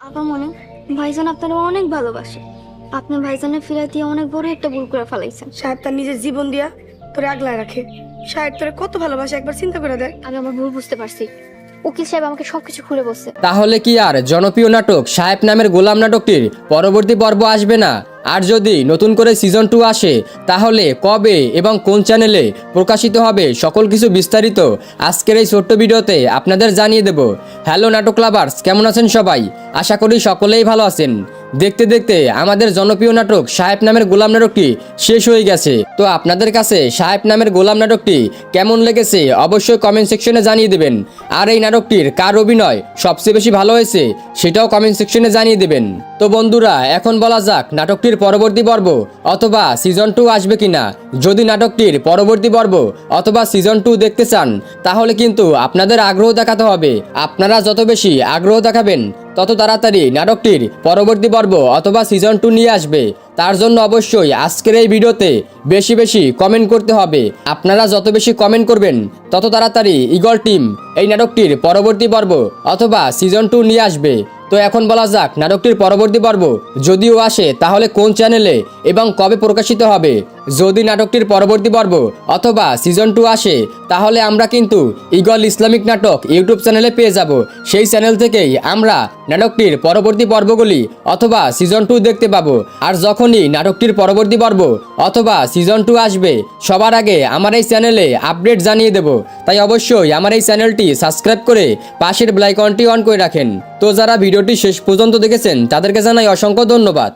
আপা মনে ভাইজান আপনারা অনেক ভালোবাসে। আপনি ভাইজানের ফিরাই দিয়ে অনেক বড় একটা ভুল করে ফেলাইছেন। সাহেব তার নিজের জীবন দিয়া তোরে আগলায় রাখে। সাহেব তোরে কত ভালোবাসে একবার চিন্তা করে দেখ। আমি আমার ভুল বুঝতে পারছি। উকিল সাহেব আমাকে সবকিছু খুলে বলছে। তাহলে কি আর? জনপ্রিয় নাটক সাহেব নামের গোলাম নাটকটির পরবর্তী পর্ব আসবে না। আর যদি নতুন করে সিজন টু আসে, তাহলে কবে এবং কোন চ্যানেলে প্রকাশিত হবে সকল কিছু বিস্তারিত আজকের এই ছোট্ট ভিডিওতে আপনাদের জানিয়ে দেব। হ্যালো নাটক লাভার্স কেমন আছেন সবাই? আশা করি সকলেই ভালো আছেন। দেখতে দেখতে আমাদের জনপ্রিয় নাটক সাহেব নামের গোলাম নাটকটি শেষ হয়ে গেছে। তো আপনাদের কাছে সাহেব নামের গোলাম নাটকটি কেমন লেগেছে অবশ্যই কমেন্ট সেকশনে জানিয়ে দেবেন। আর এই নাটকটির কার অভিনয় সবচেয়ে বেশি ভালো হয়েছে সেটাও কমেন্ট সেকশনে জানিয়ে দেবেন। তো বন্ধুরা, এখন বলা যাক নাটকটির পরবর্তী পর্ব অথবা সিজন টু আসবে কিনা। যদি নাটকটির পরবর্তী পর্ব অথবা সিজন টু দেখতে চান, তাহলে কিন্তু আপনাদের আগ্রহ দেখাতে হবে। আপনারা যত বেশি আগ্রহ দেখাবেন তত তাড়াতাড়ি নাটকটির পরবর্তী পর্ব অথবা সিজন টু নিয়ে আসবে। তার জন্য অবশ্যই আজকের এই ভিডিওতে বেশি বেশি কমেন্ট করতে হবে। আপনারা যত বেশি কমেন্ট করবেন, তত তাড়াতাড়ি ইগল টিম এই নাটকটির পরবর্তী পর্ব অথবা সিজন টু নিয়ে আসবে। তো এখন বলা যাক নাটকটির পরবর্তী পর্ব যদিও আসে, তাহলে কোন চ্যানেলে এবং কবে প্রকাশিত হবে? যদি নাটকটির পরবর্তী পর্ব অথবা সিজন টু আসে, তাহলে আমরা কিন্তু ইগল ইসলামিক নাটক ইউটিউব চ্যানেলে পেয়ে যাব। সেই চ্যানেল থেকেই আমরা নাটকটির পরবর্তী পর্বগুলি অথবা সিজন টু দেখতে পাবো। আর যখনই নাটকটির পরবর্তী পর্ব অথবা সিজন টু আসবে, সবার আগে আমার এই চ্যানেলে আপডেট জানিয়ে দেব। তাই অবশ্যই আমার এই চ্যানেলটি সাবস্ক্রাইব করে পাশের ব্লাইকনটি অন করে রাখেন। তো যারা ভিডিওটি শেষ পর্যন্ত দেখেছেন, তাদেরকে জানাই অসংখ্য ধন্যবাদ।